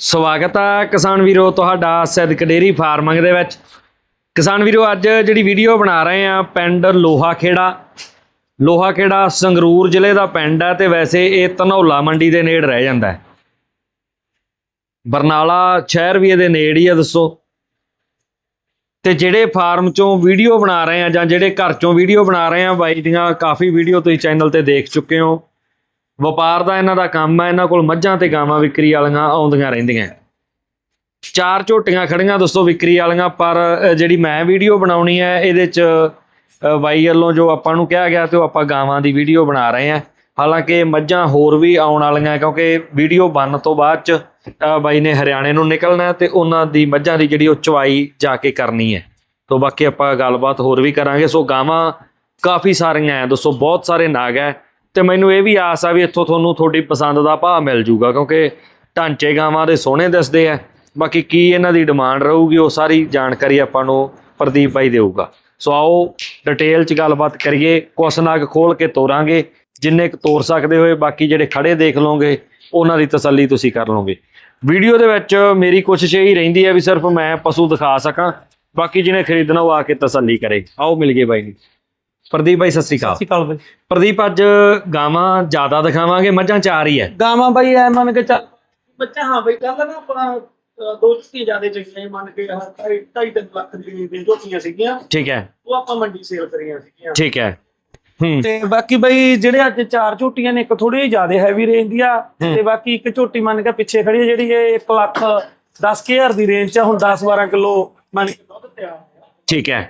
ਸਵਾਗਤ ਹੈ ਕਿਸਾਨ ਵੀਰੋ ਤੁਹਾਡਾ ਸਿੱਧਕ ਡੇਰੀ ਫਾਰਮਿੰਗ ਦੇ ਵਿੱਚ। ਕਿਸਾਨ ਵੀਰੋ, ਅੱਜ ਜਿਹੜੀ ਵੀਡੀਓ ਬਣਾ ਰਹੇ ਆ, ਪਿੰਡ ਲੋਹਾ ਖੇੜਾ ਲੋਹਾ ਖੇੜਾ ਸੰਗਰੂਰ ਜ਼ਿਲ੍ਹੇ ਦਾ ਪਿੰਡ ਹੈ ਤੇ ਵੈਸੇ ਇਹ ਧਨੌਲਾ ਮੰਡੀ ਦੇ ਨੇੜ ਰਹਿ ਜਾਂਦਾ ਹੈ। ਬਰਨਾਲਾ ਸ਼ਹਿਰ ਵੀ ਇਹਦੇ ਨੇੜ ਹੀ ਆ, ਦੱਸੋ। ਤੇ ਜਿਹੜੇ ਫਾਰਮ ਚੋਂ ਵੀਡੀਓ ਬਣਾ ਰਹੇ ਆ ਜਾਂ ਜਿਹੜੇ ਘਰ ਚੋਂ ਵੀਡੀਓ ਬਣਾ ਰਹੇ ਆ, ਬਾਈ ਦੀਆਂ ਕਾਫੀ ਵੀਡੀਓ ਤੁਸੀਂ ਚੈਨਲ ਤੇ ਦੇਖ ਚੁੱਕੇ ਹੋ। ਵਪਾਰ ਦਾ ਇਹਨਾਂ ਦਾ ਕੰਮ ਹੈ ਇਹਨਾਂ ਕੋਲ ਮੱਝਾਂ ਤੇ ਗਾਵਾਂ ਵਿਕਰੀ ਵਾਲੀਆਂ ਆਉਂਦੀਆਂ ਰਹਿੰਦੀਆਂ। ਚਾਰ ਝੋਟੀਆਂ ਖੜੀਆਂ ਦੋਸਤੋ ਵਿਕਰੀ ਵਾਲੀਆਂ, ਪਰ ਜਿਹੜੀ ਮੈਂ ਵੀਡੀਓ ਬਣਾਉਣੀ ਹੈ, ਇਹਦੇ ਚ ਬਾਈ ਵੱਲੋਂ ਜੋ ਆਪਾਂ ਨੂੰ ਕਿਹਾ ਗਿਆ ਤੇ ਉਹ ਆਪਾਂ ਗਾਵਾਂ ਦੀ ਵੀਡੀਓ ਬਣਾ ਰਹੇ ਹਾਂ। ਹਾਲਾਂਕਿ ਮੱਝਾਂ ਹੋਰ ਵੀ ਆਉਣ ਵਾਲੀਆਂ, ਕਿਉਂਕਿ ਵੀਡੀਓ ਬਣਨ ਤੋਂ ਬਾਅਦ ਚ ਬਾਈ ਨੇ ਹਰਿਆਣੇ ਨੂੰ ਨਿਕਲਣਾ ਹੈ ਤੇ ਉਹਨਾਂ ਦੀ ਮੱਝਾਂ ਦੀ ਜਿਹੜੀ ਉਹ ਚਵਾਈ ਜਾ ਕੇ ਕਰਨੀ ਹੈ। ਤੋਂ ਬਾਕੀ ਆਪਾਂ ਗੱਲਬਾਤ ਹੋਰ ਵੀ ਕਰਾਂਗੇ। ਸੋ ਗਾਵਾਂ ਕਾਫੀ ਸਾਰੀਆਂ ਹੈ ਦੋਸਤੋ, ਬਹੁਤ ਸਾਰੇ ਨਾਗ ਹੈ। ਤੇ ਮੈਨੂੰ ਇਹ ਵੀ ਆਸ ਆ ਵੀ ਇੱਥੋਂ ਤੁਹਾਨੂੰ ਤੁਹਾਡੀ ਪਸੰਦ ਦਾ ਭਾਅ ਮਿਲ ਜੂਗਾ, ਕਿਉਂਕਿ ਢਾਂਚੇ ਗਾਵਾਂ ਦੇ ਸੋਹਣੇ ਦਿਸਦੇ ਆ। ਬਾਕੀ ਕੀ ਇਹਨਾਂ ਦੀ ਡਿਮਾਂਡ ਰਹੂਗੀ, ਉਹ ਸਾਰੀ ਜਾਣਕਾਰੀ ਆਪਾਂ ਨੂੰ ਪ੍ਰਦੀਪ ਭਾਈ ਦੇਊਗਾ। ਸੋ ਆਓ ਡਿਟੇਲ ਚ ਗੱਲਬਾਤ ਕਰੀਏ, ਕੁਛ ਨਾਗ ਖੋਲ ਕੇ ਤੋਰਾਂਗੇ, ਜਿੰਨੇ ਕੁ ਤੋਰ ਸਕਦੇ ਹੋਏ, ਬਾਕੀ ਜਿਹੜੇ ਖੜੇ ਦੇਖ ਲਓਗੇ, ਉਹਨਾਂ ਦੀ ਤਸੱਲੀ ਤੁਸੀਂ ਕਰ ਲਓਗੇ। ਵੀਡੀਓ ਦੇ ਵਿੱਚ ਮੇਰੀ ਕੋਸ਼ਿਸ਼ ਇਹੀ ਰਹਿੰਦੀ ਹੈ ਵੀ ਸਿਰਫ ਮੈਂ ਪਸ਼ੂ ਦਿਖਾ ਸਕਾਂ, ਬਾਕੀ ਜਿਹਨੇ ਖਰੀਦਣਾ ਉਹ ਆ ਕੇ ਤਸੱਲੀ ਕਰੇ। ਆਓ, ਮਿਲ ਗਏ ਬਾਈ ਜੀ। ਪ੍ਰਦੀਪ ਭਾਈ ਸਤਿ ਸ੍ਰੀ ਅਕਾਲ। ਸਤਿ ਸ਼੍ਰੀ ਅਕਾਲ ਬਾਈ। ਪ੍ਰਦੀਪ ਅੱਜ ਗਾਵਾਂ ਜ਼ਿਆਦਾ ਦਿਖਾਵਾਂਗੇ ਮੱਝਾਂ ਚਾਰ ਹੀ ਹੈ ਗਾਵਾਂ ਬਾਈ ਐ ਮੰਨ ਕੇ ਚੱਲ। ਬੱਚਾ ਹਾਂ ਬਈ ਕੱਲ ਨਾ ਆਪਣਾ ਅ, ਦੋ ਝੋਟੀਆਂ ਜਿਆਦੇ ਸੀ, ਮੰਨ ਕੇ ਆਹ ਢਾਈ ਢਾਈ ਤਿੰਨ ਲੱਖ ਦੀ ਦੀਆਂ ਝੋਟੀਆਂ ਸੀਗੀਆਂ। ਠੀਕ ਹੈ ਉਹ ਆਪਾਂ ਮੰਡੀ ਸੇਲ ਕਰੀਆਂ ਸੀਗੀਆਂ। ਠੀਕ ਹੂੰ। ਤੇ ਬਾਕੀ ਬਈ ਜਿਹੜੇ ਅੱਜ ਚਾਰ ਝੋਟੀਆਂ ਨੇ ਇੱਕ ਥੋੜੀ ਜ਼ਿਆਦਾ ਹੈਵੀ ਰੇਂਜ ਦੀ ਆ ਹੂੰ। ਤੇ ਬਾਕੀ ਇੱਕ ਝੋਟੀ ਮੰਨ ਕੇ ਪਿੱਛੇ ਖੜੀ ਹੈ ਜਿਹੜੀ ਇਹ 1 ਲੱਖ 10000 ਦੀ ਰੇਂਜ ਚ ਆ, ਹੁਣ 10 12 ਕਿਲੋ ਮੰਨ ਕੇ ਦੁੱਧ ਤਿਆਰ ਆ। ਠੀਕ ਹੈ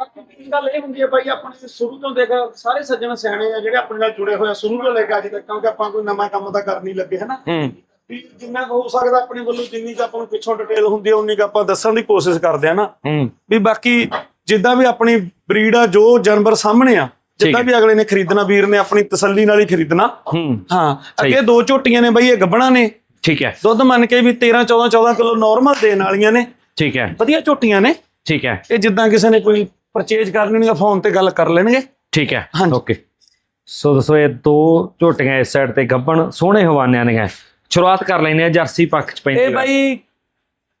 ਬਾਕੀ ਗੱਲ ਇਹ ਹੁੰਦੀ ਹੈ ਬਾਈ ਆਪਣੇ ਸ਼ੁਰੂ ਤੋਂ ਦੇਖ ਸਾਰੇ ਸੱਜਣ ਸਿਆਣੇ ਆ ਜਿਹੜੇ ਆਪਣੇ ਨਾਲ ਜੁੜੇ ਹੋਏ ਆ ਸ਼ੁਰੂ ਤੋਂ ਲੈ ਕੇ ਅੱਜ ਤੱਕ ਕਿਉਂਕਿ ਆਪਾਂ ਕੋਈ ਨਵਾਂ ਕੰਮ ਤਾਂ ਕਰ ਨਹੀਂ ਲੱਗੇ ਹਨਾ? ਵੀ ਜਿੰਨਾ ਹੋ ਸਕਦਾ ਆਪਣੇ ਵੱਲੋਂ ਜਿੰਨੀ ਕੁ ਆਪਾਂ ਨੂੰ ਪਿੱਛੋਂ ਡਿਟੇਲ ਹੁੰਦੀ ਹੈ ਉਨੀ ਕੁ ਆਪਾਂ ਦੱਸਣ ਦੀ ਕੋਸ਼ਿਸ਼ ਕਰਦੇ ਆ ਨਾ ਵੀ ਬਾਕੀ ਜਿੱਦਾਂ ਵੀ ਆਪਣੀ ਬਰੀਡ ਆ ਜੋ ਜਾਨਵਰ ਸਾਹਮਣੇ ਆ ਜਿੱਦਾਂ। ਵੀ ਅਗਲੇ ਨੇ ਖਰੀਦਣਾ ਵੀਰ ਨੇ ਆਪਣੀ ਤਸੱਲੀ ਨਾਲ ਹੀ ਖਰੀਦਣਾ। ਹੂੰ। ਹਾਂ ਅੱਗੇ ਦੋ ਝੋਟੀਆਂ ਨੇ ਬਈ ਇਹ ਗੱਬਣਾ ਨੇ। ਠੀਕ ਹੈ। ਦੁੱਧ ਮੰਨ ਕੇ ਵੀ 13 14 14 ਕਿਲੋ ਨਾਰਮਲ ਦੇਣ ਵਾਲੀਆਂ ਨੇ। ਠੀਕ ਹੈ। ਵਧੀਆ ਝੋਟੀਆਂ ਨੇ। ਠੀਕ ਹੈ। ਇਹ ਜਿੱਦਾਂ ਕਿਸੇ ਨੇ ਕੋਈ ਪਰਚੇਜ ਕਰਨੀ ਹੋਣੀ ਫੋਨ ਤੇ ਗੱਲ ਕਰ ਲੈਣਗੇ। ਠੀਕ ਹੈ। ਹਾਂਜੀ। ਓਕੇ ਸੋ ਦੱਸੋ ਇਹ ਦੋ ਝੋਟੀਆਂ ਇਸ ਸਾਈਡ ਤੇ ਗੱਬਣ ਸੋਹਣੇ ਹਵਾਨਿਆਂ ਦੀਆਂ। ਸ਼ੁਰੂਆਤ ਕਰ ਲੈਨੇ ਆ ਜਰਸੀ ਪੱਖ ਚ ਪੈਂਦੀ ਇਹ ਬਾਈ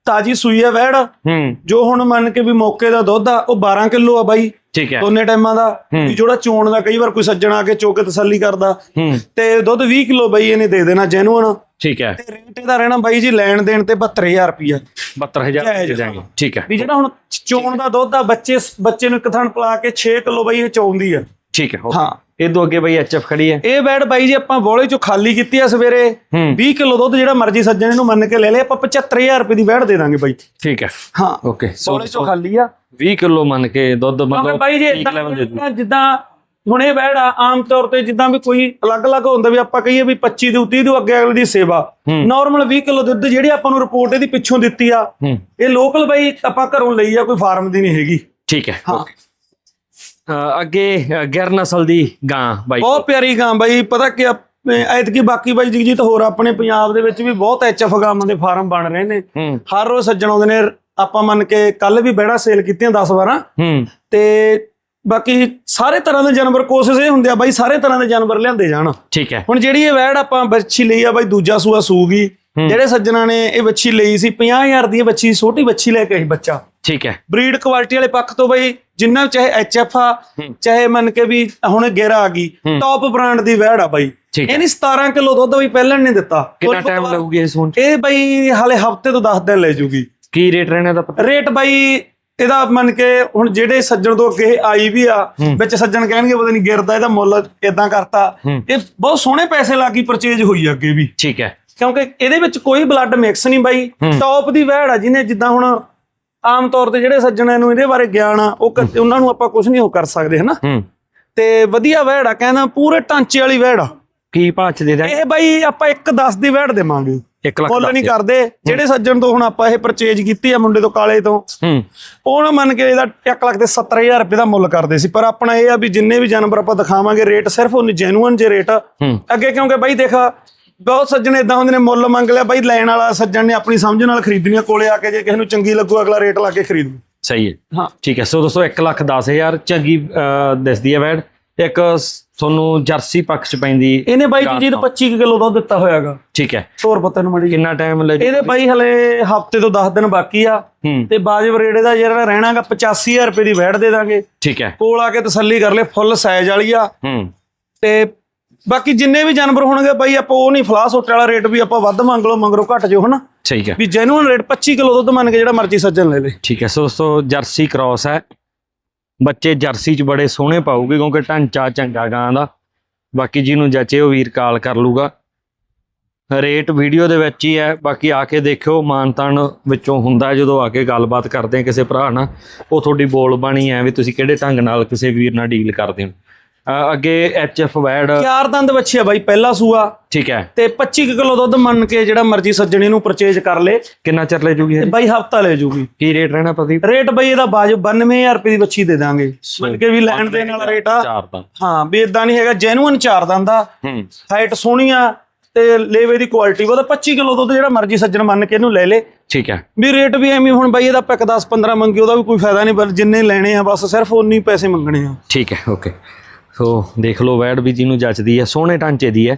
ਤਾਜੀ ਸੂਈ ਆ ਵੈੜ। ਹੂੰ। ਜੋ ਹੁਣ ਮੰਨ ਕੇ ਵੀ ਮੌਕੇ ਦਾ ਦੁੱਧ ਆ ਉਹ 12 ਕਿਲੋ ਆ ਬਾਈ। ਠੀਕ ਹੈ। ਦੋਨੇ ਟਾਈਮਾਂ ਦਾ। ਹੂੰ। ਵੀ ਜਿਹੜਾ ਚੋਣ ਦਾ ਕਈ ਵਾਰ ਕੋਈ ਸੱਜਣ ਆ ਕੇ ਚੋ ਕੇ ਤਸੱਲੀ ਕਰਦਾ। ਹੂੰ। ਤੇ ਦੁੱਧ 20 ਕਿਲੋ ਬਈ ਇਹਨੇ ਦੇ ਦੇਣਾ ਜੈਨੂਅਨ ਠੀਕ ਹੈ। ਤੇ ਰੇਟ ਇਹਦਾ ਰਹਿਣਾ ਬਾਈ ਜੀ ਲੈਣ ਦੇਣ ਤੇ 72000 ਰੁਪਿਆ 72000 ਜਾਇਜ਼। ਦੇ ਦਾਂਗੇ ਠੀਕ ਹੈ। ਵੀ ਜਿਹੜਾ ਹੁਣ ਚੋਣ ਦਾ ਦੁੱਧ ਆ ਬੱਚੇ ਬੱਚੇ ਨੂੰ ਇੱਕ ਥਣ ਪਲਾ ਕੇ 6 ਕਿਲੋ ਬਈ ਇਹ ਚੋਂਦੀ ਆ। ਠੀਕ ਹੈ ਹਾਂ। ਇਹ ਦੋ ਅੱਗੇ ਬਈ ਐਚਐਫ ਖੜੀ ਹੈ। ਇਹ ਬੈਡ ਬਾਈ ਜੀ ਆਪਾਂ ਬੋਲੇ ਚੋਂ ਖਾਲੀ ਕੀਤੀ ਆ ਸਵੇਰੇ। ਹੂੰ। 20 ਕਿਲੋ ਦੁੱਧ ਜਿਹੜਾ ਮਰਜ਼ੀ ਸੱਜਣ ਇਹਨੂੰ ਮੰਨ ਕੇ ਲੈ ਲੈ ਆਪਾਂ 75000 ਰੁਪਏ ਦੀ ਵੈੜ ਦੇ ਦਾਂਗੇ ਬਾਈ। ਠੀਕ ਹੈ। ਹਾਂ। ਓਕੇ। ਬੋਲੇ ਚੋਂ ਖਾਲੀ ਆ। 20 ਕਿਲੋ ਮੰਨ ਕੇ ਦੁੱਧ ਮਤਲਬ ਬਾਈ ਜੀ ਜਿੱਦਾਂ ਹੁਣ ਇਹ ਵੈੜ ਆ ਆਮ ਤੌਰ ਤੇ ਜਿੱਦਾਂ ਵੀ ਕੋਈ ਅਲੱਗ-ਅਲੱਗ ਹੁੰਦਾ ਵੀ ਆਪਾਂ ਕਹੀਏ ਵੀ 25 ਦੇ 30 ਦੇ ਅੱਗੇ ਅਗਲੇ ਦੀ ਸੇਵਾ। ਨਾਰਮਲ 20 ਕਿਲੋ ਦੁੱਧ ਜਿਹੜੀ ਆਪਾਂ ਨੂੰ ਰਿਪੋਰਟ ਇਹਦੀ ਪਿੱਛੋਂ ਦਿੱਤੀ ਆ ਇਹ ਲੋਕਲ ਬਾਈ ਆਪਾਂ ਘਰੋਂ ਲਈ ਆ ਕੋਈ ਫਾਰਮ ਦੀ ਨਹੀਂ ਹੈਗੀ। ਠੀਕ ਹੈ ਅੱਗੇ ਗਿਰ ਨਸਲ ਦੀ ਗਾਂ ਬਾਈ। ਬਹੁਤ ਪਿਆਰੀ ਗਾਂ ਬਾਈ ਪਤਾ ਕਿ ਐਤਕੀ ਬਾਕੀ ਬਾਈ ਜਗਜੀਤ ਹੋਰ ਆਪਣੇ ਪੰਜਾਬ ਦੇ ਵਿੱਚ ਵੀ ਬਹੁਤ ਐਚਐਫ ਗਾਵਾਂ ਦੇ ਫਾਰਮ ਬਣ ਰਹੇ ਨੇ। ਹਰ ਰੋਜ਼ ਸੱਜਣ ਆਉਂਦੇ ਨੇ ਆਪਾਂ ਮੰਨ ਕੇ ਕੱਲ ਵੀ ਬਹਿੜਾ ਸੇਲ ਕੀਤੀਆਂ 10 12 ਹੂੰ। ਤੇ ਬਾਕੀ ਸਾਰੇ ਤਰ੍ਹਾਂ ਦੇ ਜਾਨਵਰ ਕੋਸ਼ਿਸ਼ ਇਹ ਹੁੰਦੇ ਆ ਬਾਈ ਸਾਰੇ ਤਰ੍ਹਾਂ ਦੇ ਜਾਨਵਰ ਲਿਆਂਦੇ ਜਾਣ। ਠੀਕ ਹੈ। ਹੁਣ ਜਿਹੜੀ ਇਹ ਵੈੜ ਆਪਾਂ ਬੱਚੀ ਲਈ ਆ ਬਾਈ ਦੂਜਾ ਸੂਆ ਸੂਗੀ। ਜਿਹੜੇ ਸੱਜਣਾ ਨੇ ਇਹ ਬੱਚੀ ਲਈ ਸੀ 50000 ਦੀ ਇਹ ਬੱਚੀ ਛੋਟੀ ਬੱਚੀ ਲੈ ਕੇ ਆਈ ਬੱਚਾ। ਠੀਕ ਹੈ। ਬਰੀਡ ਕੁਆਲਿਟੀ ਵਾਲੇ ਪੱਖ ਤੋਂ ਬਈ ਜਿੰਨਾ ਚਾਹੇ ਐਚਐਫ ਆ ਹੂੰ। ਚਾਹੇ ਮੰਨ ਕੇ ਵੀ ਹੁਣ ਗੇਰਾ ਆ ਗਈ। ਟੌਪ ਬ੍ਰਾਂਡ ਦੀ ਵੈੜ ਆ ਬਾਈ। ਇਹਨੇ 17 ਕਿਲੋ ਦੁੱਧ ਬਈ ਪਹਿਲਾਂ ਨਹੀਂ ਦਿੱਤਾ। ਕਿੰਨਾ ਟਾਈਮ ਲੱਗੂਗੀ ਇਸ ਹੁਣ ਇਹ ਬਈ ਹਾਲੇ ਹਫ਼ਤੇ ਤੋਂ 10 ਦਿਨ ਲੈ ਜੂਗੀ। ਕੀ ਰੇਟ ਰਹਿਣਾ ਦਾ ਪਤਾ? ਰੇਟ ਬਾਈ ਇਹਦਾ ਮੰਨ ਕੇ ਹੁਣ ਜਿਹੜੇ ਸੱਜਣ ਤੋਂ ਅੱਗੇ ਆਈ ਵੀ ਆ। ਵਿੱਚ ਸੱਜਣ ਕਹਿਣਗੇ ਪਤਾ ਨਹੀਂ ਗਿਰਦਾ ਇਹਦਾ ਮੁੱਲ ਇਦਾਂ ਕਰਤਾ। ਇਹ ਬਹੁਤ ਸੋਹਣੇ ਪੈਸੇ ਲਾ ਕੇ ਪਰਚੇਜ ਹੋਈ ਅੱਗੇ ਵੀ। ਠੀਕ ਹੈ। ਕਿਉਂਕਿ ਇਹਦੇ ਵਿੱਚ ਕੋਈ ਬਲੱਡ ਮਿਕਸ ਨਹੀਂ ਬਾਈ। ਟੌਪ ਦੀ ਵਹਿੜ ਆ ਜਿਹਨੇ ਜਿੱਦਾਂ ਹੁਣ ਆਮ ਤੌਰ ਤੇ ਜਿਹੜੇ ਸੱਜਣਾਂ ਨੂੰ ਇਹਦੇ ਬਾਰੇ ਗਿਆਨ ਆ ਉਹ ਉਹਨਾਂ ਨੂੰ ਆਪਾਂ ਕੁਝ ਨਹੀਂ ਉਹ ਕਰ ਸਕਦੇ ਹਨਾ? ਤੇ ਵਧੀਆ ਵਹਿੜ ਆ ਕਹਿੰਦਾ ਪੂਰੇ ਢਾਂਚੇ ਵਾਲੀ ਵਹਿੜ ਆ। ਕੀ ਭਾਅ ਚ ਦੇ ਦਾਂ ਇਹ ਬਾਈ ਆਪਾਂ 1.10 ਦੀ ਵਹਿੜ ਦੇਵਾਂਗੇ। 1 ਲੱਖ ਮੁੱਲ ਨਹੀਂ ਕਰਦੇ। ਜਿਹੜੇ ਸੱਜਣ ਤੋਂ ਹੁਣ ਆਪਾਂ ਇਹ ਪਰਚੇਜ ਕੀਤੀ ਆ ਮੁੰਡੇ ਤੋਂ ਕਾਲੇ ਤੋਂ ਹੂੰ। ਉਹ ਨਾ ਮੰਨ ਕੇ ਇਹਦਾ 1 ਲੱਖ ਤੇ 70000 ਰੁਪਏ ਦਾ ਮੁੱਲ ਕਰਦੇ ਸੀ। ਪਰ ਆਪਣਾ ਇਹ ਆ ਵੀ ਜਿੰਨੇ ਵੀ ਜਾਨਵਰ ਆਪਾਂ ਦਿਖਾਵਾਂਗੇ ਰੇਟ ਸਿਰਫ ਉਹ ਜੈਨੂਅਨ ਜੇ ਰੇਟ ਅੱਗੇ ਕਿਉਂਕਿ ਬਾਈ ਦੇਖ ਬਹੁਤ ਸੱਜਣ ਇਦਾਂ ਹੁੰਦੇ ਨੇ ਮੁੱਲ ਮੰਗ ਲਿਆ ਬਾਈ ਲੈਣ ਵਾਲਾ ਸੱਜਣ ਨੇ ਆਪਣੀ ਸਮਝ ਨਾਲ ਖਰੀਦਣੀ ਆ, ਕੋਲੇ ਆ ਕੇ ਜੇ ਕਿਸੇ ਨੂੰ ਚੰਗੀ ਲੱਗੂ ਅਗਲਾ ਰੇਟ ਲਾ ਕੇ ਖਰੀਦੂ। ਸਹੀ ਹੈ। ਹਾਂ। ਠੀਕ ਹੈ ਸੋ ਦੋਸਤੋ 1 ਲੱਖ 10000 ਚੰਗੀ ਦਿਸਦੀ ਹੈ ਵੈਡ ਇੱਕ ਤੁਹਾਨੂੰ ਜਰਸੀ ਪੱਖ ਚ ਪੈਂਦੀ ਇਹਨੇ ਬਾਈ ਜੀ ਜੀ ਚਾਰ 25 ਕਿਲੋ ਦੁੱਧ ਦਿੱਤਾ ਹੋਇਆਗਾ। ਠੀਕ ਹੈ। ਤੋਰ ਪੱਤੇ ਨੂੰ ਮੜੀ ਕਿੰਨਾ ਟਾਈਮ ਲੈ ਇਹਦੇ ਬਾਈ ਹਲੇ ਹਫ਼ਤੇ ਤੋਂ 10 ਦਿਨ ਬਾਕੀ ਆ। ਤੇ ਬਾਜਬ ਰੇੜੇ ਦਾ ਜਿਹੜਾ ਰਹਿਣਾਗਾ 85000 ਰੁਪਏ ਦੀ ਵੈਟ ਦੇ ਦਾਂਗੇ। ਠੀਕ ਹੈ। ਕੋਲ ਆ ਕੇ ਤਸੱਲੀ ਕਰ ਲੈ ਫੁੱਲ ਸਾਈਜ਼ ਵਾਲੀ ਆ। ਤੇ ਬਾਕੀ ਜਿੰਨੇ ਵੀ ਜਾਨਵਰ ਹੋਣਗੇ ਬਾਈ ਆਪਾਂ ਉਹ ਨਹੀਂ ਫਲਾਸ ਹੋਟਲ ਵਾਲਾ ਰੇਟ ਵੀ ਆਪਾਂ ਵੱਧ ਮੰਗ ਲਓ ਮੰਗਰੋ ਘਟ ਜਾਓ ਹਨਾ? ਠੀਕ ਹੈ। ਵੀ ਜੈਨੂਅਲ ਰੇਟ 25 ਕਿਲੋ ਦੁੱਧ ਮੰਨ ਕੇ ਜਿਹੜਾ ਮਰਜ਼ੀ ਸੱਜਣ ਲੈ ਲੇ। ਠੀਕ ਹੈ ਸੋ ਦੋਸਤੋ ਜਰਸੀ ਕ੍ਰਾਸ ਹੈ। ਬੱਚੇ ਜਰਸੀ ਚ ਬੜੇ ਸੋਹਣੇ ਪਾਉਗੇ ਕਿਉਂਕਿ ਢਾਂਚਾ ਚੰਗਾ ਗਾਂ ਦਾ। ਬਾਕੀ ਜਿਹਨੂੰ ਜਚੇ ਉਹ ਵੀਰ ਕਾਲ ਕਰ ਲੂਗਾ। ਰੇਟ ਵੀਡੀਓ ਦੇ ਵਿੱਚ ਹੀ ਹੈ, ਬਾਕੀ ਆ ਕੇ ਦੇਖਿਓ, ਮਾਨਤਾਨ ਵਿੱਚੋਂ ਹੁੰਦਾ ਜਦੋਂ ਆ ਕੇ ਗੱਲਬਾਤ ਕਰਦੇ ਆ ਕਿਸੇ ਭਰਾ ਨਾਲ, ਉਹ ਤੁਹਾਡੀ ਬੋਲ ਬਾਣੀ ਹੈ ਵੀ ਤੁਸੀਂ ਕਿਹੜੇ ਢੰਗ ਨਾਲ ਕਿਸੇ ਵੀਰ ਨਾਲ ਡੀਲ ਕਰਦੇ ਹੋ। ਅੱਗੇ ਐਚਐਫ ਵੈਡ ਚਾਰ ਦੰਦ ਬੱਚੀ ਆ ਬਾਈ ਪਹਿਲਾ ਸੂਆ। ਠੀਕ ਹੈ। ਤੇ 25 ਕੁ ਕਿਲੋ ਦੁੱਧ ਮੰਨ ਕੇ ਜਿਹੜਾ ਮਰਜ਼ੀ ਸੱਜਣ ਇਹਨੂੰ ਪਰਚੇਜ ਕਰ ਲੇ। ਕਿੰਨਾ ਚਿਰ ਲੈ ਜੂਗੀ ਇਹ? ਬਾਈ ਹਫਤਾ ਲੈ ਜੂਗੀ। ਕੀ ਰੇਟ ਰਹਿਣਾ ਪ੍ਰਦੀਪ? ਰੇਟ ਬਾਈ ਇਹਦਾ ਬਾਜਬ 92000 ਰੁਪਏ ਦੀ ਬੱਚੀ ਦੇ ਦਾਂਗੇ। ਮੰਨ ਕੇ ਵੀ ਲੈਣ ਦੇਣ ਵਾਲਾ ਰੇਟ ਆ। ਚਾਰ ਤਾਂ ਹਾਂ ਵੀ ਇਦਾਂ ਨਹੀਂ ਹੈਗਾ ਜੈਨੂਅਨ ਚਾਰ ਦੰਦ ਆ। ਹੂੰ। ਹਾਈਟ ਸੋਹਣੀ ਆ ਤੇ ਲੇਵੇ ਦੀ ਕੁਆਲਿਟੀ ਉਹਦਾ 25 ਕਿਲੋ ਦੁੱਧ ਜਿਹੜਾ ਮਰਜ਼ੀ ਸੱਜਣ ਮੰਨ ਕੇ ਇਹਨੂੰ ਲੈ ਲੇ। ਠੀਕ ਹੈ। ਵੀ ਰੇਟ ਵੀ ਐਵੇਂ ਹੁਣ ਬਾਈ ਇਹਦਾ ਪਿਕ 10 15 ਮੰਗੀ ਉਹਦਾ ਵੀ ਕੋਈ ਫਾਇਦਾ ਨਹੀਂ ਪਰ ਜਿੰਨੇ ਲੈਣੇ ਆ ਬਸ ਸਿਰਫ ਉਨੀ ਪੈਸੇ ਮੰਗਣੇ ਆ। ਠੀਕ ਹੈ ਓਕੇ ਸੋ ਦੇਖ ਲਓ ਵੈਡ ਵੀ ਜਿਹਨੂੰ ਜੱਚਦੀ ਹੈ ਸੋਹਣੇ ਢਾਂਚੇ ਦੀ ਹੈ।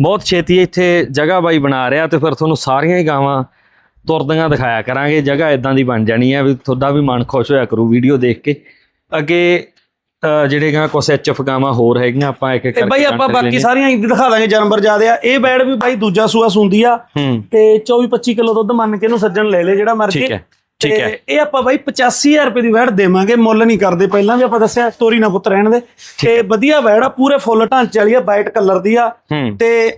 ਬਹੁਤ ਛੇਤੀ ਇੱਥੇ ਜਗ੍ਹਾ ਬਾਈ ਬਣਾ ਰਿਹਾ ਤੇ ਫਿਰ ਤੁਹਾਨੂੰ ਸਾਰੀਆਂ ਹੀ ਗਾਵਾਂ ਤੁਰਦੀਆਂ ਦਿਖਾਇਆ ਕਰਾਂਗੇ। ਜਗ੍ਹਾ ਇਦਾਂ ਦੀ ਬਣ ਜਾਣੀ ਹੈ ਵੀ ਤੁਹਾਡਾ ਵੀ ਮਨ ਖੁਸ਼ ਹੋਇਆ ਕਰੂ ਵੀਡੀਓ ਦੇਖ ਕੇ। ਅੱਗੇ ਜਿਹੜੇ ਗਾ ਕੁਛ ਐਚਐਫ ਗਾਵਾਂ ਹੋਰ ਹੈਗੀਆਂ ਆਪਾਂ ਇੱਕ ਇੱਕ ਤੇ ਬਾਈ ਕਰਕੇ ਆਪਾਂ ਬਾਕੀ। ਸਾਰੀਆਂ ਇੱਦ ਦਿਖਾ ਦਾਂਗੇ ਜਾਨਵਰ ਜ਼ਿਆਦੇ ਆ। ਇਹ ਬੈਡ ਵੀ ਬਾਈ ਦੂਜਾ ਸੂਆ ਸੁੰਦੀ ਆ ਹੂੰ। ਤੇ 24 25 ਕਿਲੋ ਦੁੱਧ ਮੰਨ ਕੇ ਇਹਨੂੰ ਸੱਜਣ ਲੈ ਲੈ ਜਿਹੜਾ ਮਰਜ਼ੀ। ਠੀਕ ਹੈ। ਇਹ ਆਪਾਂ ਬਾਈ 85000 ਰੁਪਏ ਦੀ ਵੈੜ ਦੇਵਾਂਗੇ ਮੁੱਲ ਨਹੀਂ ਕਰਦੇ ਪਹਿਲਾਂ ਵੀ ਆਪਾਂ ਦੱਸਿਆ ਤੋਰੀ ਨਾ ਪੁੱਤ ਰਹਿਣ ਦੇ। ਤੇ ਵਧੀਆ ਵੈੜ ਆ ਪੂਰੇ ਫੁੱਲ ਢਾਂਚੇ ਵਾਲੀ ਆ ਵਾਈਟ ਕਲਰ ਦੀ ਆ। ਤੇ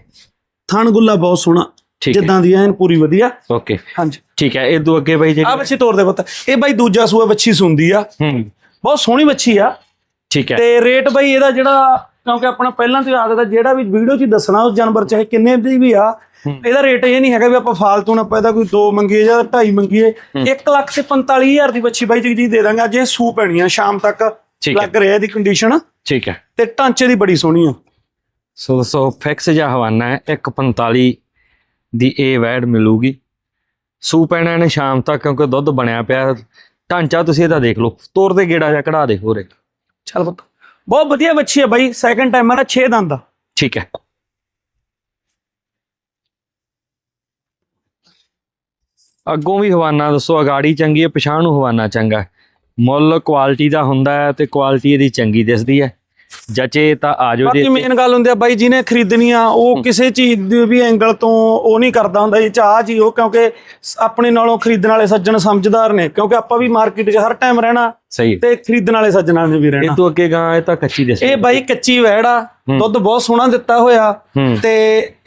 ਥਣ ਗੁੱਲਾ ਬਹੁਤ ਸੋਹਣਾ ਜਿੱਦਾਂ ਦੀ ਐਨ ਪੂਰੀ ਵਧੀਆ। ਓਕੇ। ਹਾਂਜੀ। ਠੀਕ ਹੈ ਇਹ ਤੋਂ ਅੱਗੇ ਬਾਈ ਆ ਜਿਹੜੀ ਬੱਚੀ ਤੋਰ ਦੇ ਪੁੱਤ। ਇਹ ਬਾਈ ਦੂਜਾ ਸੂਆ ਬੱਚੀ ਸੁੰਦੀ ਆ। ਹੂੰ। ਬਹੁਤ ਸੋਹਣੀ ਬੱਚੀ ਆ। ਠੀਕ ਹੈ। ਤੇ ਰੇਟ ਬਾਈ ਇਹਦਾ ਜਿਹੜਾ ਕਿਉਂਕਿ ਆਪਣਾ ਪਹਿਲਾਂ ਤੋਂ ਆਦਤ ਆ ਜਿਹੜਾ ਵੀ ਵੀਡੀਓ 'ਚ ਦੱਸਣਾ ਉਸ ਜਾਨਵਰ ਚਾਹੇ ਕਿੰਨੇ ਦੀ ਵੀ ਆ। ਇਹਦਾ ਰੇਟ ਇਹ ਨਹੀਂ ਹੈਗਾ ਵੀ ਆਪਾਂ ਫਾਲਤੂ ਨਾ ਪੈਦਾ ਕੋਈ 2 ਮੰਗੀਏ ਜਾਂ 2.5 ਮੰਗੀਏ। 1 ਲੱਖ ਤੇ 45000 ਦੀ ਬੱਚੀ ਬਾਈ ਜੀ ਦੇ ਦਾਂਗੇ। ਅੱਜ ਇਹ ਸੂ ਪੈਣੀ ਆ ਸ਼ਾਮ ਤੱਕ ਹੈ। ਲੱਗ ਰਿਹਾ ਇਹਦੀ ਕੰਡੀਸ਼ਨ ਠੀਕ ਹੈ। ਤੇ ਢਾਂਚੇ ਦੀ ਬੜੀ ਸੋਹਣੀ ਆ। ਸੋ ਸੋ ਫਿਕਸ ਜਿਹਾ ਹਵਾਨਾ ਹੈ 145 ਦੀ ਇਹ ਵੈਡ ਮਿਲੂਗੀ। ਸੂ ਪੈਣਾ ਨੇ ਸ਼ਾਮ ਤੱਕ ਕਿਉਂਕਿ ਦੁੱਧ ਬਣਿਆ ਪਿਆ। ਢਾਂਚਾ ਤੁਸੀਂ ਇਹਦਾ ਦੇਖ ਲਓ। ਤੋਰ ਦੇ ਗੇੜਾ ਜਾਂ ਕਢਾ ਦੇ ਹੋਰੇ ਚੱਲ ਪੁੱਤ। ਬਹੁਤ ਵਧੀਆ ਬੱਚੀ ਆ ਬਾਈ। ਸੈਕੰਡ ਟਾਈਮਰ ਆ 6 ਦੰਦ ਠੀਕ ਹੈ। ਅੱਗੋਂ ਵੀ ਹਵਾਨਾ ਦੱਸੋ ਅਗਾੜੀ ਚੰਗੀ ਹੈ ਪਛਾਣ ਨੂੰ ਹਵਾਨਾ ਚੰਗਾ। ਮੁੱਲ ਕੁਆਲਿਟੀ ਦਾ ਹੁੰਦਾ ਹੈ ਤੇ ਕੁਆਲਿਟੀ ਇਹਦੀ ਚੰਗੀ ਦਿਸਦੀ ਹੈ। ਜਚੇ ਤਾਂ ਆ ਜਾਓ ਬਾਕੀ ਜੀ ਮੇਨ ਗੱਲ ਹੁੰਦੀ ਆ ਬਾਈ ਜਿਹਨੇ ਖਰੀਦਣੀ ਆ ਉਹ ਕਿਸੇ ਚੀਜ਼ ਦੇ ਵੀ ਐਂਗਲ ਤੋਂ ਉਹ ਨਹੀਂ ਕਰਦਾ ਹੁੰਦਾ ਜੀ ਚਾਹ ਜੀ ਉਹ ਕਿਉਂਕਿ ਆਪਣੇ ਨਾਲੋਂ ਖਰੀਦਣ ਵਾਲੇ ਸੱਜਣ ਸਮਝਦਾਰ ਨੇ ਕਿਉਂਕਿ ਆਪਾਂ ਵੀ ਮਾਰਕੀਟ 'ਚ ਹਰ ਟਾਈਮ ਰਹਿਣਾ। ਸਹੀ ਤੇ ਖਰੀਦਣ ਵਾਲੇ ਸੱਜਣਾਂ ਨੇ ਵੀ ਇਹ ਰਹਿਣਾ ਤੋਂ ਅੱਗੇ ਗਾਂ ਇਹ ਤਾਂ ਕੱਚੀ ਦਿਸਦੀ ਇਹ ਬਾਈ ਕੱਚੀ ਵੈੜ ਆ। ਦੁੱਧ ਬਹੁਤ ਸੋਹਣਾ ਦਿੱਤਾ ਹੋਇਆ। ਤੇ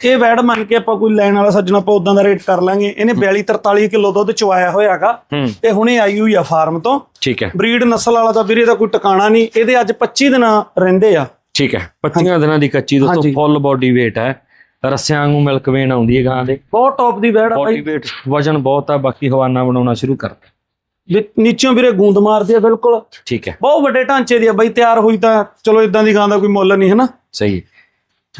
ਇਹ ਵੈੜ ਮੰਨ ਕੇ ਆਪਾਂ ਕੋਈ ਲੈਣ ਵਾਲਾ ਸੱਜਣ ਆਪਾਂ ਉਦਾਂ ਦਾ ਰੇਟ ਕਰ ਲਾਂਗੇ। ਇਹਨੇ 42 43 ਕਿਲੋ ਦੁੱਧ ਚਵਾਇਆ ਹੋਇਆਗਾ। ਤੇ ਹੁਣੇ ਆਈ ਹੋਈ ਆ ਫਾਰਮ ਤੋਂ। ਠੀਕ ਹੈ। ਬਰੀਡ ਨਸਲ ਵਾਲਾ ਤਾਂ ਵੀਰੇ ਦਾ ਕੋਈ ਟਿਕਾਣਾ ਨਹੀਂ। ਇਹਦੇ ਅੱਜ 25 ਦਿਨ ਰਹਿੰਦੇ ਆ। ਠੀਕ ਹੈ। 25 ਦਿਨਾਂ ਦੀ ਕੱਚੀ ਦੋਸਤੋ। ਫੁੱਲ ਬੋਡੀ weight ਹੈ। ਰੱਸਿਆਂ ਵਾਂਗੂ ਮਿਲਕ ਵੇਨ ਆਉਂਦੀ ਹੈ ਗਾਂ ਦੇ। ਬਹੁਤ ਟੌਪ ਦੀ ਵੈੜ ਆ ਬਾਈ। weight ਵਜਨ ਬਹੁਤ ਆ ਬਾਕੀ ਹਵਾਨਾ ਬਣਾਉਣਾ ਸ਼ੁਰੂ ਕਰ ਵੀ ਨੀਚੋਂ ਵੀਰੇ ਗੂੰਦ ਮਾਰਦੀ ਆ ਬਿਲਕੁਲ। ਠੀਕ ਹੈ। ਬਹੁਤ ਵੱਡੇ ਢਾਂਚੇ ਦੀ ਆ ਬਾਈ ਤਿਆਰ ਹੋਈ ਤਾਂ ਚਲੋ ਇਦਾਂ ਦੀ ਗਾਂ ਦਾ ਕੋਈ ਮੁੱਲ ਨਹੀਂ ਹੈ ਨਾ ਸਹੀ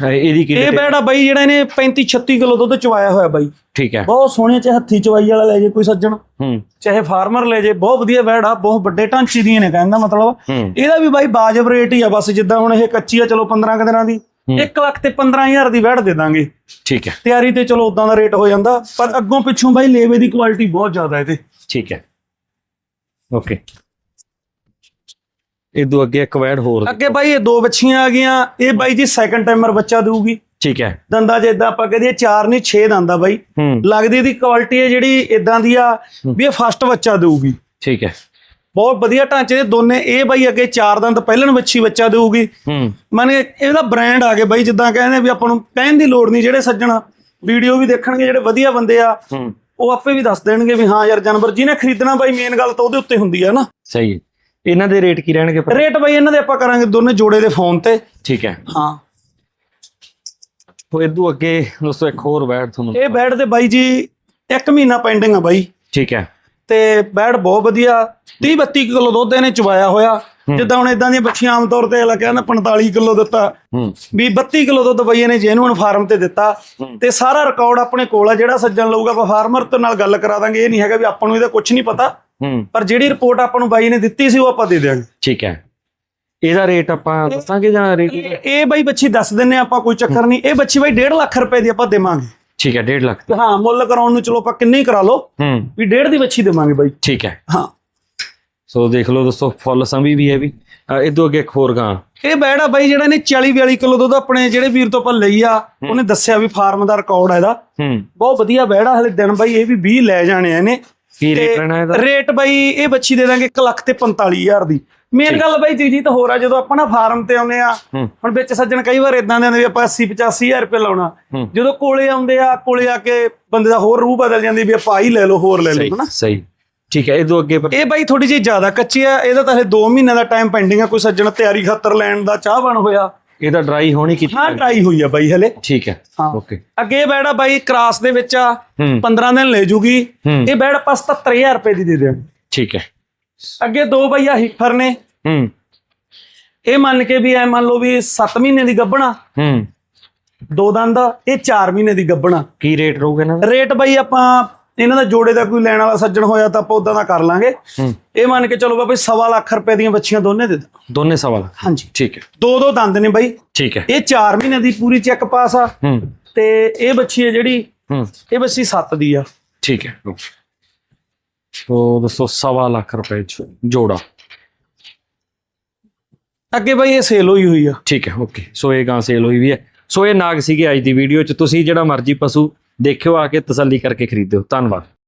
ਹੈ। ਇਹਦੀ ਕੀ ਇਹ? ਬੈੜ ਬਾਈ ਜਿਹੜਾ ਇਹਨੇ 35 36 ਕਿਲੋ ਦੁੱਧ ਚਵਾਇਆ ਹੋਇਆ ਬਾਈ। ਠੀਕ ਹੈ। ਬਹੁਤ ਸੋਹਣੇ ਚ ਹੱਥੀ ਚਵਾਈ ਵਾਲਾ ਲੈ ਜੇ ਕੋਈ ਸੱਜਣ। ਹੂੰ। ਚਾਹੇ ਫਾਰਮਰ ਲੈ ਜੇ ਬਹੁਤ ਵਧੀਆ ਬੈੜ ਬਹੁਤ ਵੱਡੇ ਢਾਂਚੇ ਦੀਆਂ ਨੇ ਕਹਿੰਦਾ ਮਤਲਬ। ਹੂੰ। ਇਹਦਾ ਵੀ ਬਾਈ ਬਾਜਬ ਰੇਟ ਹੀ ਆ ਬਸ ਜਿੱਦਾਂ ਹੁਣ ਇਹ ਕੱਚੀ ਆ ਚਲੋ 15 ਕੁ ਦਿਨਾਂ ਦੀ। ਹੂੰ। 1 ਲੱਖ ਤੇ 15000 ਦੀ ਵੈੜ ਦੇ ਦਾਂਗੇ। ਠੀਕ ਹੈ। ਤਿਆਰੀ ਤੇ ਚਲੋ ਉਦਾਂ ਦਾ ਰੇਟ ਹੋ ਜਾਂਦਾ ਪਰ ਅੱਗੋਂ ਪਿੱਛੋਂ ਬਾਈ ਲੇਵੇ ਦੀ ਕੁਆਲਿਟੀ ਬਹੁਤ ਜ਼ਿਆਦਾ ਇਹਦੇ। ਠੀਕ ਹੈ। ਓਕੇ ਇਹ ਦੋ ਅੱਗੇ ਇੱਕ ਹੋਰ ਅੱਗੇ ਬਾਈ ਇਹ ਦੋ ਬੱਚੀਆਂ ਆ ਗਈਆਂ। ਇਹ ਬਾਈ ਜੀ ਸੈਕੰਡ ਟਾਈਮਰ ਬੱਚਾ ਦੇਊਗੀ। ਠੀਕ ਹੈ। ਦੰਦਾ ਜੇ ਇਦਾਂ ਆਪਾਂ ਕਹਦੇ 4 ਨਹੀਂ 6 ਦੰਦਾ ਬਾਈ। ਲੱਗਦੀ ਇਹਦੀ ਕੁਆਲਿਟੀ ਹੈ ਜਿਹੜੀ ਇਦਾਂ ਦੀ ਆ ਵੀ ਇਹ ਫਸਟ ਬੱਚਾ ਦੇਊਗੀ। ਠੀਕ ਹੈ। ਬਹੁਤ ਵਧੀਆ ਢਾਂਚੇ ਦੇ ਦੋਨੇ। ਇਹ ਬਾਈ ਅੱਗੇ ਚਾਰ ਦੰਦ ਪਹਿਲਣ ਬੱਚੀ ਬੱਚਾ ਦੇਊਗੀ। ਹੂੰ। ਮਾਨੇ ਇਹਦਾ ਬ੍ਰਾਂਡ ਆ ਗਿਆ ਬਾਈ ਜਿੱਦਾਂ ਕਹਿੰਦੇ ਵੀ ਆਪਾਂ ਨੂੰ ਕਹਿਣ ਦੀ ਲੋੜ ਨਹੀਂ ਜਿਹੜੇ ਸੱਜਣ। ਵੀਡੀਓ ਵੀ ਦੇਖਣਗੇ ਜਿਹੜੇ ਵਧੀਆ ਬੰਦੇ ਆ। ਉਹ ਆਪੇ ਵੀ ਦੱਸ ਦੇਣਗੇ ਵੀ ਹਾਂ ਯਾਰ ਜਾਨਵਰ ਜਿਹਨੇ ਖਰੀਦਣਾ ਬਾਈ ਮੇਨ ਗੱਲ ਤਾਂ ਉਹਦੇ ਉੱਤੇ ਹੁੰਦੀ ਆ ਨਾ। ਸਹੀ ਹੈ। ਇਹਨਾਂ ਦੇ ਰੇਟ ਕੀ ਰਹਿਣਗੇ ਫਿਰ? ਰੇਟ ਬਾਈ ਇਹਨਾਂ ਦੇ ਆਪਾਂ ਕਰਾਂਗੇ ਦੋਨੇ ਜੋੜੇ ਦੇ ਫੋਨ ਤੇ। ਠੀਕ ਹੈ। ਹਾਂ। ਉਹ ਇਦੋਂ ਅੱਗੇ ਦੋਸਤੋ ਇੱਕ ਹੋਰ ਵੈਡ ਤੁਹਾਨੂੰ ਇਹ ਬੈਡ ਦੇ ਬਾਈ ਜੀ ਇੱਕ ਮਹੀਨਾ ਪੈਂਡਿੰਗ ਆ ਬਾਈ। ਠੀਕ ਹੈ। ਤੇ ਬੈਡ ਬਹੁਤ ਵਧੀਆ 30 32 ਕਿਲੋ ਦੁੱਧ ਇਹਨੇ ਚਵਾਇਆ ਹੋਇਆ। ਜਿੱਦਾਂ ਹੁਣ ਇਦਾਂ ਦੀਆਂ ਬੱਚੀਆਂ ਆਮ ਤੌਰ ਤੇ ਅਗਲਾ ਕਹਿੰਦਾ 45 ਕਿਲੋ ਦਿੱਤਾ ਵੀ 32 ਕਿਲੋ ਦੁੱਧ ਬਈ ਇਹਨੇ ਜੈਨੂਨ ਫਾਰਮ ਤੇ ਦਿੱਤਾ। ਤੇ ਸਾਰਾ ਰਿਕਾਰਡ ਆਪਣੇ ਕੋਲ ਆ ਜਿਹੜਾ ਸੱਜਣ ਲਊਗਾ ਆਪਾਂ ਫਾਰਮਰ ਤੋਂ ਨਾਲ ਗੱਲ ਕਰਾ ਦਾਂਗੇ ਇਹ ਨਹੀਂ ਹੈਗਾ ਵੀ ਆਪਾਂ ਨੂੰ ਇਹਦਾ ਕੁਝ ਨਹੀਂ ਪਤਾ। ਪਰ ਜਿਹੜੀ ਰਿਪੋਰਟ ਆਪਾਂ ਨੂੰ ਬਾਈ ਨੇ ਦਿੱਤੀ ਸੀ ਉਹ ਆਪਾਂ ਦੇ ਦਿਆਂਗੇ। ਠੀਕ ਹੈ। ਇਹਦਾ ਰੇਟ ਆਪਾਂ ਦੱਸਾਂਗੇ ਜਾਂ ਰੇਟ ਇਹ ਬਾਈ ਬੱਚੀ ਦੱਸ ਦਿੰਨੇ ਆਪਾਂ ਕੋਈ ਚੱਕਰ ਨਹੀਂ। ਇਹ ਬੱਚੀ ਬਾਈ 1.5 ਲੱਖ ਰੁਪਏ ਦੀ ਆਪਾਂ ਦੇਵਾਂਗੇ। ਠੀਕ ਹੈ 1.5 ਲੱਖ। ਹਾਂ ਮੁੱਲ ਕਰਾਉਣ ਨੂੰ ਚਲੋ ਆਪਾਂ ਕਿੰਨੇ ਹੀ ਕਰਾ ਲਓ। ਵੀ 1.5 ਦੀ ਬੱਚੀ ਦੇਵਾਂਗੇ ਬਾਈ। ਠੀਕ ਹੈ। ਹਾਂ। ਸੋ ਦੇਖ ਲਓ ਦੋਸਤੋ ਫੁੱਲ ਸੰਭੀ ਵੀ ਹੈ ਵੀ। ਇਹ ਤੋਂ ਅੱਗੇ ਇੱਕ ਹੋਰ ਗਾਂ। ਇਹ ਬੈੜ ਆ ਬਾਈ ਜਿਹੜਾ ਨੇ 40 42 ਕਿਲੋ ਦੁੱਧ ਆਪਣੇ ਜਿਹੜੇ ਵੀਰ ਤੋਂ ਆਪਾਂ ਲਈ ਆ ਉਹਨੇ ਦੱਸਿਆ ਵੀ ਫਾਰਮ ਦਾ ਰਿਕਾਰਡ ਆ ਇਹਦਾ। ਬਹੁਤ ਵਧੀਆ ਬੈੜ ਆ ਹਲੇ ਦਿਨ ਬਾਈ ਇਹ ਵੀ 20 ਲੈ ਜਾਣੇ ਆ ਇਹਨੇ। ਕੀ ਰੇਟ ਰਹਿਣਾ ਇਹਦਾ? ਰੇਟ ਬਾਈ ਇਹ ਬੱਚੀ ਦੇ ਦਾਂਗੇ 1 ਲੱਖ ਤੇ 45000 ਦੀ। ਮੇਨ ਗੱਲ ਬਾਈ ਜੀ ਜੀ ਤਾਂ ਹੋਰ ਆ ਜਦੋਂ ਆਪਾਂ ਨਾ ਫਾਰਮ ਤੇ ਆਉਂਦੇ ਆ ਹੁਣ ਵਿੱਚ ਸੱਜਣ ਕਈ ਵਾਰ ਇਦਾਂ ਦੇ ਆਉਂਦੇ ਵੀ ਆਪਾਂ 80 85000 ਰੁਪਏ ਲਾਉਣਾ। ਜਦੋਂ ਕੋਲੇ ਆਉਂਦੇ ਆ ਕੋਲੇ ਆ ਕੇ ਬੰਦੇ ਦਾ ਹੋਰ ਰੂਹ ਬਦਲ ਜਾਂਦੀ ਵੀ ਆਪਾਂ ਹੀ ਲੈ ਲਓ ਹੋਰ ਲੈ ਲਓ ਹਨਾ? ਸਹੀ। ਠੀਕ ਹੈ ਇਹ ਤੋਂ ਅੱਗੇ ਪਰ- ਇਹ ਬਾਈ ਥੋੜੀ ਜਿਹੀ ਜ਼ਿਆਦਾ ਕੱਚੀ ਆ ਇਹਦਾ ਤਾਂ ਹਲੇ 2 ਮਹੀਨੇ ਦਾ ਟਾਈਮ ਪੈਂਡਿੰਗ ਆ ਕੋਈ ਸੱਜਣ ਤਿਆਰੀ ਖਾਤਰ ਲੈਣ ਦਾ ਚਾਹ ਬਣ ਹੋਇਆ। ਇਹਦਾ ਡਰਾਈ ਹੋਣੀ ਕੀਤੀ ਹਾਂ ਟਰਾਈ ਹੋਈ ਆ ਬਾਈ ਹਲੇ। ਠੀਕ ਹੈ ਓਕੇ ਅੱਗੇ ਇਹ ਬੈੜਾ ਬਾਈ ਕ੍ਰਾਸ ਦੇ ਵਿੱਚ ਆ ਹੂੰ। 15 ਦਿਨ ਲੈ ਜੂਗੀ। ਇਹ ਬੈੜ ਆਪਾਂ 77000 ਰੁਪਏ ਦੀ ਦੇ ਦੇਣ। ਠੀਕ ਹੈ। ਅੱਗੇ ਦੋ ਬਈਆ ਹਿੱਫਰ ਨੇ। ਹੂੰ। ਇਹ ਮੰਨ ਕੇ ਵੀ ਐ ਮੰਨ ਲਓ ਵੀ 7 ਮਹੀਨੇ ਦੀ ਗੱਭਣਾ। ਹੂੰ। ਦੋ ਦੰਦ ਇਹ 4 ਮਹੀਨੇ ਦੀ ਗੱਭਣਾ। ਕੀ ਰੇਟ ਰਹੂਗਾ ਇਹਨਾਂ ਦਾ? ਰੇਟ ਬਈ ਆਪਾਂ ਇਹਨਾਂ ਦਾ ਜੋੜੇ ਦਾ ਕੋਈ ਲੈਣ ਵਾਲਾ ਸੱਜਣ ਹੋਇਆ ਤਾਂ ਆਪਾਂ ਉਦਾਂ ਦਾ ਕਰ ਲਾਂਗੇ। ਇਹ ਮੰਨ ਕੇ ਚਲੋ ਬਾਬਾ ਸਵਾ ਲੱਖ ਰੁਪਏ ਦੀਆਂ ਬੱਚੀਆਂ ਦੋਨੇ ਦੇ ਦਾਂ ਦੋਨੇ ਸਵਾਲ ਹਾਂਜੀ। ਠੀਕ ਹੈ। ਦੋ ਦੋ ਦੰਦ ਨੇ ਬਈ। ਠੀਕ ਹੈ। ਇਹ 4 ਮਹੀਨੇ ਦੀ ਪੂਰੀ ਚੈੱਕ ਪਾਸ ਆ। ਤੇ ਇਹ ਬੱਚੀ ਹੈ ਜਿਹੜੀ ਹੂੰ। ਇਹ ਬੱਚੀ 7 ਦੀ ਆ। ਠੀਕ ਹੈ। ਸੋ ਦੋਸਤੋ ਸਵਾ ਲੱਖ ਰੁਪਏ ਜੋੜਾ। ਅੱਗੇ ਬਈ ਇਹ ਸੇਲ ਹੋਈ ਹੋਈ ਆ। ਠੀਕ ਹੈ ਓਕੇ ਸੋ ਇਹ ਗਾਂ ਸੇਲ ਹੋਈ ਵੀ ਹੈ। ਸੋ ਇਹ ਨਾਗ ਸੀਗੇ ਅੱਜ ਦੀ ਵੀਡੀਓ ਚ। ਤੁਸੀਂ ਜਿਹੜਾ ਮਰਜ਼ੀ ਪਸ਼ੂ ਦੇਖਿਓ ਆ ਕੇ ਤਸੱਲੀ ਕਰਕੇ ਖਰੀਦਿਓ। ਧੰਨਵਾਦ।